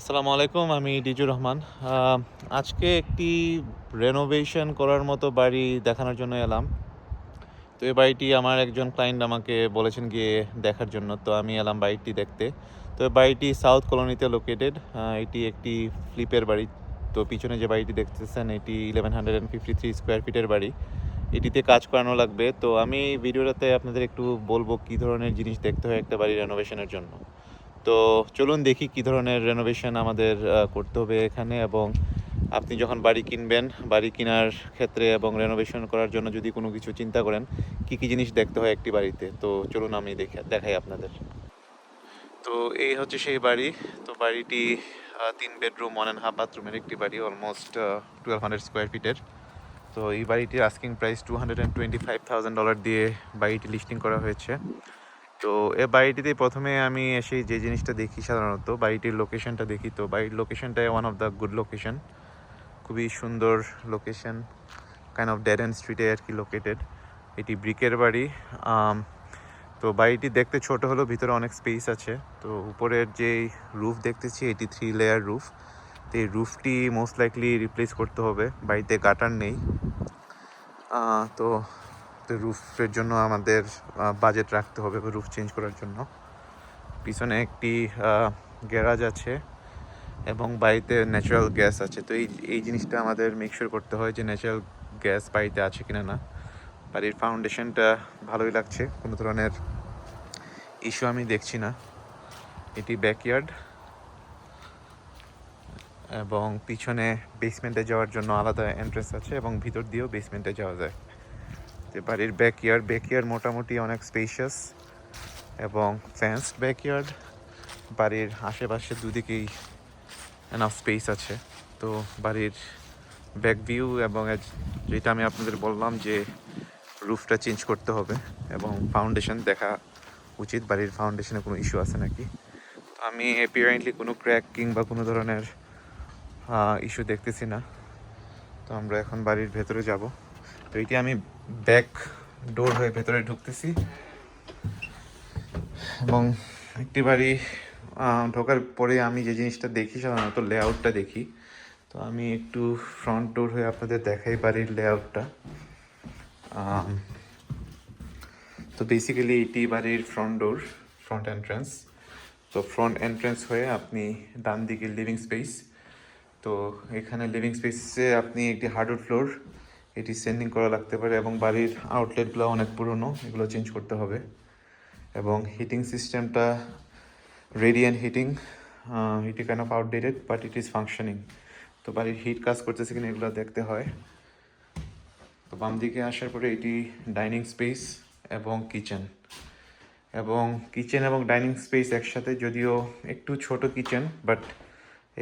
আসসালামু আলাইকুম, আমি ডিজুর রহমান। আজকে একটি রেনোভেশন করার মতো বাড়ি দেখানোর জন্য এলাম। তো এই বাড়িটি আমার একজন ক্লায়েন্ট আমাকে বলেছেন গিয়ে দেখার জন্য, তো আমি এলাম বাড়িটি দেখতে। তো বাড়িটি সাউথ কলোনিতে লোকেটেড এটি একটি ফ্লিপের বাড়ি। তো পিছনে যে বাড়িটি দেখতেছেন, এটি eleven hundred and fifty three square ফিটের বাড়ি। এটিতে কাজ করানো লাগবে। তো আমি ভিডিওটাতে আপনাদের একটু বলব কী ধরনের জিনিস দেখতে হয় একটা বাড়ি রেনোভেশনের জন্য। তো চলুন দেখি কী ধরনের রেনোভেশন আমাদের করতে হবে এখানে এবং আপনি যখন বাড়ি কিনবেন, বাড়ি কেনার ক্ষেত্রে এবং রেনোভেশন করার জন্য যদি কোনো কিছু চিন্তা করেন, কী কী জিনিস দেখতে হয় একটি বাড়িতে? তো চলুন আমি দেখে, দেখাই আপনাদের। তো এই হচ্ছে সেই বাড়ি। তো বাড়িটি তিন বেডরুম ওয়ান অ্যান্ড হাফ বাথরুমের একটি বাড়ি অলমোস্ট টুয়েলভ হান্ড্রেড স্কোয়ার ফিটের তো এই বাড়িটির asking price two hundred and twenty five thousand dollar দিয়ে বাড়িটি লিস্টিং করা হয়েছে। তো এ বাড়িটিতে প্রথমে আমি এসে যে জিনিসটা দেখি সাধারণত, বাড়িটির লোকেশনটা দেখি তো। বাড়ির লোকেশনটা one of the good location খুবই সুন্দর লোকেশন কাইন্ড অফ ডেড স্ট্রিটে আর কি লোকেটেড এটি ব্রিকের বাড়ি তো বাড়িটি দেখতে ছোট হলেও ভিতরে অনেক স্পেস আছে। তো উপরের যে রুফ দেখতেছি, এটি থ্রি লেয়ার রুফ তো এই রুফটি মোস্ট লাইকলি রিপ্লেস করতে হবে। বাড়িতে গাটার নেই। তো তো রুফের জন্য আমাদের বাজেট রাখতে হবে রুফ চেঞ্জ করার জন্য। পিছনে একটি গ্যারাজ আছে এবং বাড়িতে ন্যাচারাল গ্যাস আছে। তো এই এই জিনিসটা আমাদের মেকশোর করতে হয় যে ন্যাচারাল গ্যাস বাড়িতে আছে কিনা না। বাড়ির ফাউন্ডেশনটা ভালোই লাগছে, কোনো ধরনের ইস্যু আমি দেখছি না। এটি ব্যাকইয়ার্ড এবং পিছনে বেসমেন্টে যাওয়ার জন্য আলাদা এন্ট্রেন্স আছে এবং ভিতর দিয়েও বেসমেন্টে যাওয়া যায়। যে বাড়ির ব্যাকইয়ার্ড ব্যাকইয়ার্ড মোটামুটি অনেক স্পেশিয়াস এবং ফেন্সড ব্যাকইয়ার্ড বাড়ির আশেপাশে দুদিকেই এনাফ স্পেস আছে। তো বাড়ির ব্যাক ভিউ এবং যেটা আমি আপনাদের বললাম যে রুফটা চেঞ্জ করতে হবে এবং ফাউন্ডেশন দেখা উচিত। বাড়ির ফাউন্ডেশনে কোনো ইস্যু আছে নাকি? আমি অ্যাপিয়ারেন্টলি কোনো ক্র্যাক কিংবা কোনো ধরনের ইস্যু দেখতেছি না। তো আমরা এখন বাড়ির ভেতরে যাব। তো এটি আমি ব্যাক ডোর হয়ে ভেতরে ঢুকতেছি। এবং একটি বাড়ি ঢোকার পরে আমি যে জিনিসটা দেখি, সাধারণত লেআউটটা দেখি। তো আমি একটু ফ্রন্ট ডোর হয়ে আপনাদের দেখাই বাড়ির লেআউটটা তো বেসিক্যালি এটি বাড়ির ফ্রন্ট ডোর ফ্রন্ট এন্ট্রান্স তো ফ্রন্ট এন্ট্রান্স হয়ে আপনি ডান দিকে লিভিং স্পেস তো এখানে লিভিং স্পেসে আপনি একটি হার্ডউড ফ্লোর এটি সেন্ডিং করা লাগতে পারে এবং বাড়ির আউটলেটগুলো অনেক পুরনো, এগুলো চেঞ্জ করতে হবে। এবং হিটিং সিস্টেমটা রেডিয়ান হিটিং এটি kind of outdated but it is functioning তো বাড়ির হিট কাজ করতেছে কিনা এগুলো দেখতে হয়। তো বাম দিকে আসার পরে এটি ডাইনিং স্পেস এবং কিচেন এবং কিচেন এবং ডাইনিং স্পেস একসাথে যদিও একটু ছোট কিচেন বাট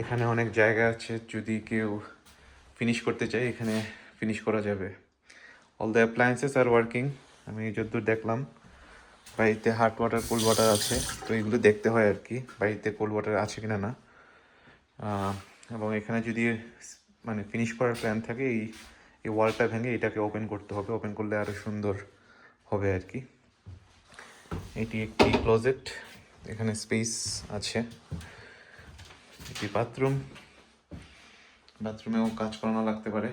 এখানে অনেক জায়গা আছে যদি কেউ ফিনিশ করতে চায়, এখানে ফিনিশ করা যাবে। All the appliances are working আমি যতদূর দেখলাম, বাড়িতে হাট ওয়াটার কোল্ড ওয়াটার আছে, তো এগুলো দেখতে হয় আর কি, বাড়িতে কোল্ড ওয়াটার আছে কিনা না। এবং এখানে যদি মানে ফিনিশ করার প্ল্যান থাকে, এই এই ওয়ালটা ভেঙে এটাকে ওপেন করতে হবে। ওপেন করলে আরও সুন্দর হবে আর কি। এটি একটি ক্লোজেট এখানে স্পেস আছে। একটি বাথরুম বাথরুমেও কাজ করানো লাগতে পারে।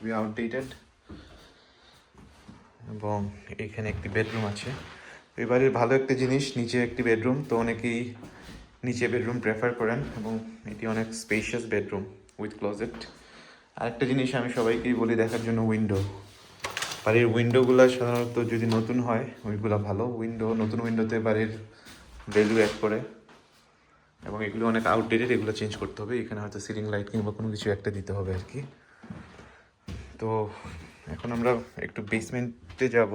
খুবই আউটডেটেড এবং এখানে একটি বেডরুম আছে। এই বাড়ির ভালো একটা জিনিস, নিচে একটি বেডরুম তো অনেকেই নিচে বেডরুম প্রেফার করেন এবং এটি অনেক স্পেশিয়াস বেডরুম উইথ ক্লোজেট আরেকটা জিনিস আমি সবাইকেই বলি, দেখার জন্য উইন্ডো বাড়ির উইন্ডোগুলো সাধারণত যদি নতুন হয়, ওইগুলো ভালো। উইন্ডো নতুন উইন্ডোতে বাড়ির ভ্যালু অ্যাড করে। এবং এগুলো অনেক আউটডেটেড এগুলো চেঞ্জ করতে হবে। এখানে হয়তো সিলিং লাইট কিংবা কোনো কিছু একটা দিতে হবে আর কি। তো এখন আমরা একটু বেসমেন্টে যাব।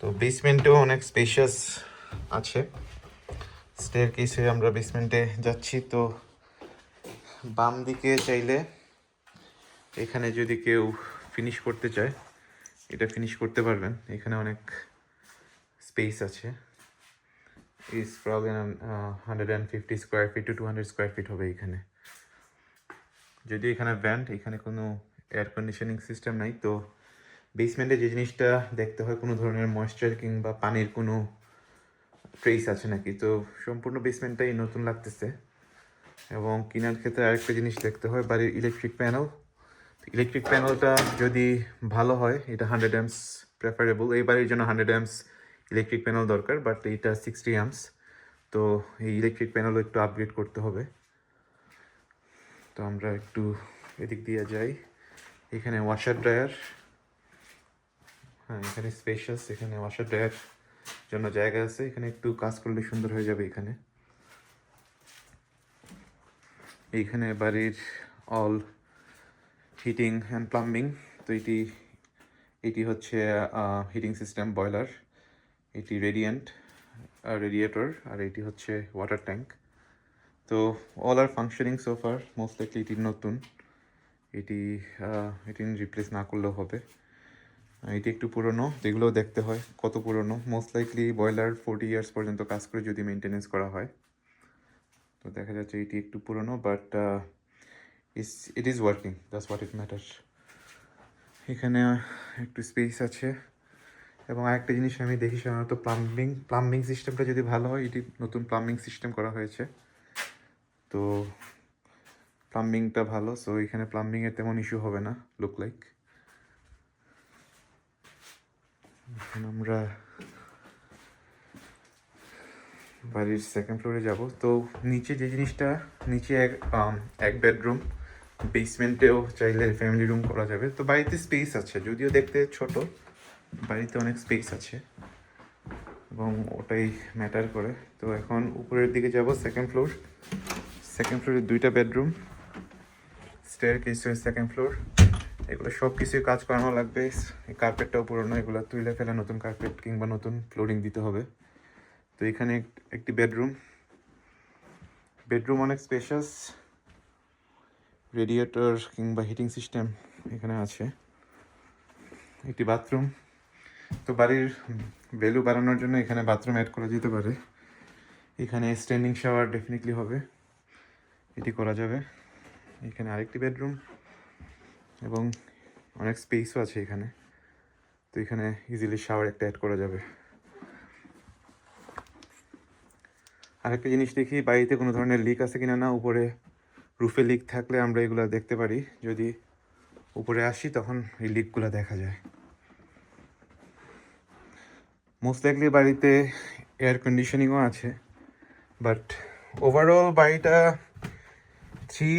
তো বেসমেন্টেও অনেক স্পেশাস আছে। স্টেয়ার কেসে আমরা বেসমেন্টে যাচ্ছি। তো বাম দিকে চাইলে এখানে যদি কেউ ফিনিশ করতে চায়, এটা ফিনিশ করতে পারবেন। এখানে অনেক স্পেস আছে। Is problem hundred and fifty square feet to two hundred square feet হবে এখানে। যদি এখানে ভ্যান্ট এখানে কোনো এয়ার কন্ডিশনিং সিস্টেম নাই, তো বেসমেন্টে যে জিনিসটা দেখতে হয় কোনো ধরনের ময়েশ্চার কিংবা পানির কোনো ট্রেস আছে নাকি, তো সম্পূর্ণ বেসমেন্টটাই নতুন লাগতেছে। এবং কেনার ক্ষেত্রে আরেকটা জিনিস দেখতে হয়, বাড়ির ইলেকট্রিক প্যানেল ইলেকট্রিক প্যানেলটা যদি ভালো হয়, এটা হান্ড্রেড অ্যাম্পস প্রেফারেবল এই বাড়ির জন্য হান্ড্রেড অ্যাম্পস ইলেকট্রিক প্যানেল দরকার বাট এইটা সিক্সটি অ্যাম্পস তো এই ইলেকট্রিক প্যানেলও একটু আপগ্রেড করতে হবে। তো আমরা একটু এদিক দিয়ে যাই। এখানে ওয়াশার ড্রায়ার হ্যাঁ এখানে স্পেশাস এখানে ওয়াশার ড্রায়ার জন্য জায়গা আছে। এখানে একটু কাজ করলে সুন্দর হয়ে যাবে এখানে। এইখানে বাড়ির অল হিটিং অ্যান্ড প্লাম্বিং তো এটি এটি হচ্ছে হিটিং সিস্টেম বয়লার এটি রেডিয়েন্ট রেডিয়েটর আর এটি হচ্ছে ওয়াটার ট্যাঙ্ক তো all are functioning so far most likely এটি নতুন। এটি এটি রিপ্লেস না করলেও হবে। এটি একটু পুরনো যেগুলো দেখতে হয়, কত পুরনো। Most likely boiler forty years পর্যন্ত কাজ করে যদি মেনটেনেন্স করা হয়। তো দেখা যাচ্ছে এটি একটু পুরনো but is it is working that's what it matter এখানে একটু স্পেস আছে। এবং আরেকটা জিনিস আমি দেখি সাধারণত প্লাম্বিং প্লাম্বিং সিস্টেমটা যদি ভালো হয়, এটি নতুন প্লাম্বিং সিস্টেম করা হয়েছে। তো প্লাম্বিংটা ভালো সো এখানে প্লাম্বিংয়ের তেমন ইস্যু হবে না লুক লাইক এখন আমরা বাড়ির সেকেন্ড ফ্লোরে যাব। তো নিচে যে জিনিসটা, নিচে এক এক বেডরুম বেসমেন্টেও চাইলে ফ্যামিলি রুম করা যাবে। তো বাড়িতে স্পেস আছে, যদিও দেখতে ছোট, বাড়িতে অনেক স্পেস আছে, এবং ওটাই ম্যাটার করে। তো এখন উপরের দিকে যাব সেকেন্ড ফ্লোর সেকেন্ড ফ্লোরে দুইটা bedroom staircase second floor এগুলো সব কিছুই কাজ করানো লাগবে। এই কার্পেটটাও পুরোনো, এগুলো তুলে ফেলে নতুন কার্পেট কিংবা নতুন ফ্লোরিং দিতে হবে। তো এখানে একটি বেডরুম বেডরুম অনেক স্পেশাস রেডিয়েটর কিংবা হিটিং সিস্টেম এখানে আছে। একটি বাথরুম তো বাড়ির ভ্যালু বাড়ানোর জন্য এখানে বাথরুম অ্যাড করা যেতে পারে। এখানে স্ট্যান্ডিং শাওয়ার ডেফিনেটলি হবে। এটি করা যাবে। এখানে আরেকটি বেডরুম এবং অনেক স্পেসও আছে এখানে। তো এখানে ইজিলি শাওয়ার একটা অ্যাড করা যাবে। আরেকটা জিনিস দেখি, বাড়িতে কোনো ধরনের লিক আছে কিনা না, উপরে রুফে লিক থাকলে আমরা এগুলো দেখতে পারি। যদি উপরে আসি, তখন এই লিকগুলো দেখা যায়। মোস্ট লাইকলি বাড়িতে এয়ার কন্ডিশনিংও আছে বাট ওভারঅল বাড়িটা three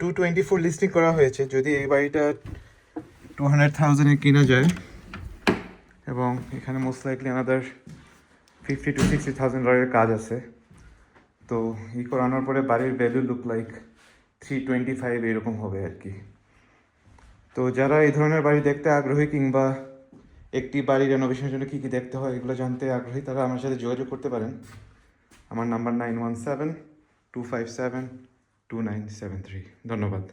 two twenty four listing করা হয়েছে। যদি এই বাড়িটা টু হান্ড্রেড থাউজেন্ডে কেনা যায়, এবং এখানে most likely another fifty to sixty thousand ডলারের কাজ আছে, তো ই করানোর পরে বাড়ির value look like three twenty five এরকম হবে আর কি। তো যারা এই ধরনের বাড়ি দেখতে আগ্রহী কিংবা একটি বাড়ি রেনোভেশনের জন্য কী কী দেখতে হয় এগুলো জানতে আগ্রহী, তারা আমার সাথে যোগাযোগ করতে পারেন। আমার number nine one seven two five seven two nine seven three ধন্যবাদ।